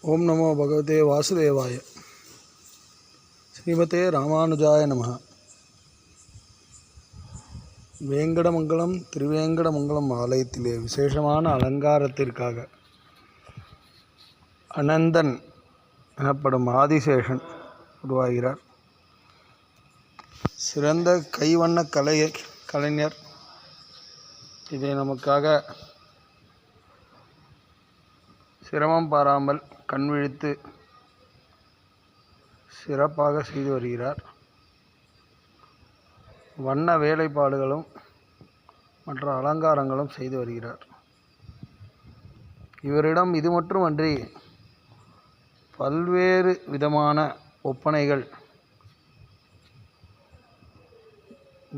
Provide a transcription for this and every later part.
ஓம் நமோ பகவதே வாசுதேவாய. ஸ்ரீமதே ராமானுஜாய நம வேங்கடமங்கலம் திருவேங்கடமங்கலம் ஆலயத்திலே விசேஷமான அலங்காரத்திற்காக அனந்தன் எனப்படும் ஆதிசேஷன் உருவாகிறார். சிறந்த கைவண்ண கலை கலைஞர். இதை நமக்காக சிரமம் பாராமல் கண்விழித்து சிறப்பாக செய்து வருகிறார். வண்ண வேலைப்பாடுகளும் மற்ற அலங்காரங்களும் செய்து வருகிறார். இவரிடம் இது மட்டுமன்றி பல்வேறு விதமான ஒப்பனைகள்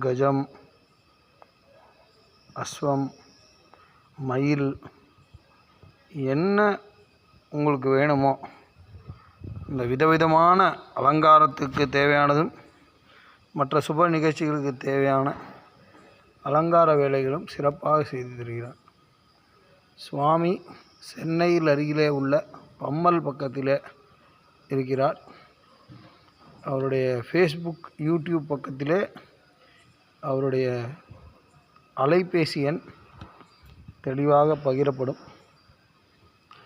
கஜம் அஸ்வம் மயில் என்ன உங்களுக்கு வேணுமோ இந்த விதவிதமான அலங்காரத்துக்கு தேவையானதும் மற்ற சுப நிகழ்ச்சிகளுக்கு தேவையான அலங்கார வேலைகளும் சிறப்பாக செய்து தருகிறார். சுவாமி சென்னையில் அருகிலே உள்ள பம்மல் பக்கத்திலே இருக்கிறார். அவருடைய ஃபேஸ்புக் யூடியூப் பக்கத்திலே அவருடைய அலைபேசி எண் தெளிவாக பகிரப்படும்.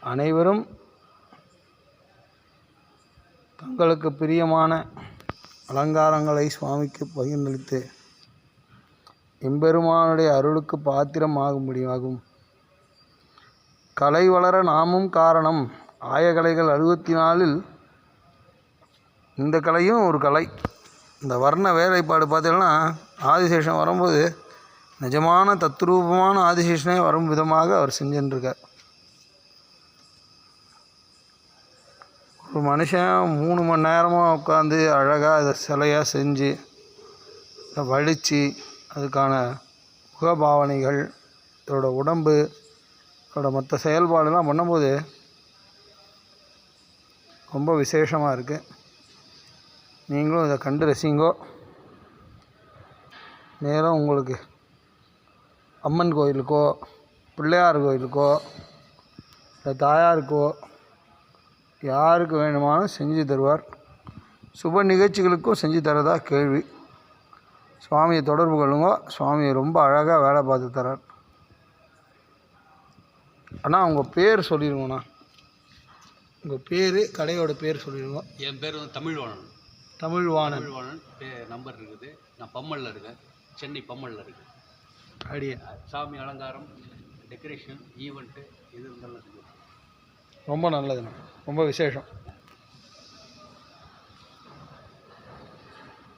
அனைவரும் தங்களுக்கு பிரியமான அலங்காரங்களை சுவாமிக்கு பகிர்ந்தளித்து எம்பெருமானுடைய அருளுக்கு பாத்திரம் ஆகும்படியாகும் கலை வளர நாமும் காரணம் ஆயகலைகள் அறுபத்தி நாலில் இந்த கலையும் ஒரு கலை. இந்த வர்ண வேலைப்பாடு பார்த்தீங்கன்னா ஆதிசேஷன் வரும்போது நிஜமான தத்ரூபமான ஆதிசேஷனே வரும் விதமாக அவர் செஞ்சுட்டுருக்கார் ஒரு மனுஷன் மூணு மணி நேரமாக உட்காந்து அழகாக அதை சிலையாக செஞ்சு அதை வடித்து அதுக்கான முகபாவனைகள் இதோட உடம்பு அதோட மற்ற செயல்பாடெல்லாம் பண்ணும்போது ரொம்ப விசேஷமாக இருக்குது நீங்களும் இதை கண்டு ரசிங்கோ. நேரம் உங்களுக்கு அம்மன் கோயிலுக்கோ பிள்ளையார் கோயிலுக்கோ இல்லை தாயாருக்கோ யாருக்கு வேணுமானாலும் செஞ்சு தருவார். சுப நிகழ்ச்சிகளுக்கும் செஞ்சு தரதா கேள்வி. சுவாமியை தொடர்பு கொள்ளுங்க. சுவாமி ரொம்ப அழகாக வேலை பார்த்து தரார். அண்ணா உங்கள் பேர் சொல்லிடுங்கண்ணா. உங்கள் பேர் கடையோட பேர் சொல்லிடுங்க. என் பேர் வந்து தமிழ்வாணன். தமிழ்வாணன். தமிழ்வாணன் பே நம்பர் இருக்குது. நான் பம்மலில் இருக்கேன். சென்னை பம்மலில் இருக்கேன். அடியே. சாமி அலங்காரம் டெக்கரேஷன் ஈவெண்ட்டு இது செஞ்சுருக்கேன் ரொம்ப நல்லதுண்ணா. ரொம்ப விசேஷம்